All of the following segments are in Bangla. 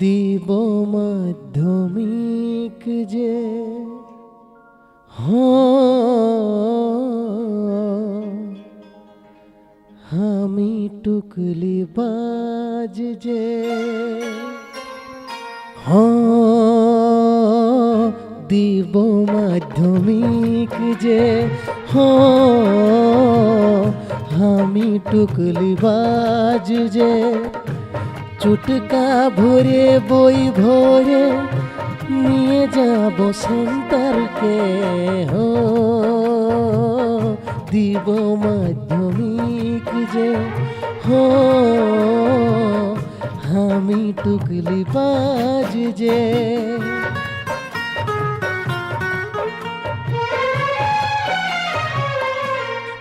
দিব মাধ্যমিক যে আমি টুকলি বাজ যে দিব মাধ্যমিক যে আমি টুকলি বাজ যে, চুটকা ভরে, বই ভরে নিয়ে যাব সেন্টারকে হো দিব মাধ্যমিক যে, হো আমি টুকলি বাজ যে।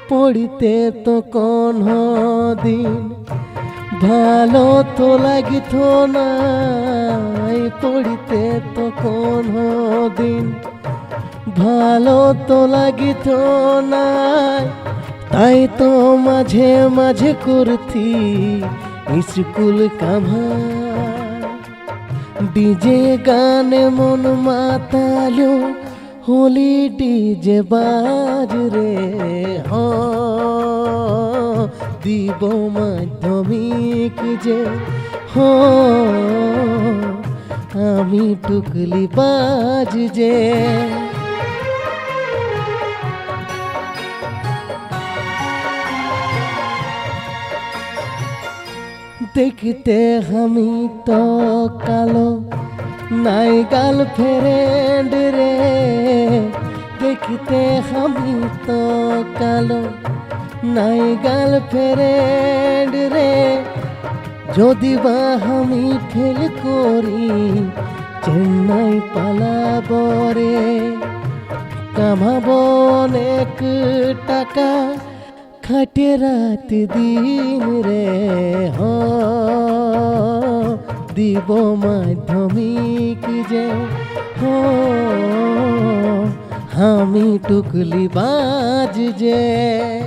পড়িতে তো কোন দিন ভালো তো লাগিত নাই, পড়িতে তো কোন দিন ভালো তো লাগিত নাই। তাই তো মাঝে মাঝে করতি স্কুল কামা ডিজে গানে মন মাতালো, হোলি ডিজে বাজ রে দিব মাধ্যমিক যে, হ, আমি টুকলি বাজ যে। দেখতে আমি তো কালো, নাই গাল ফ্রেন্ড রে। দেখতে আমি তো কালো নাই গাল ফ্রেন্ড রে। যদি বা আমি ফেল করি, চেন্নাই পালাব রে। কামাবো অনেক টাকা, খাটে রাত দিন রে। হ, দিব মাধ্যমিক যে, হ, আমি টুকলি বাজ যে।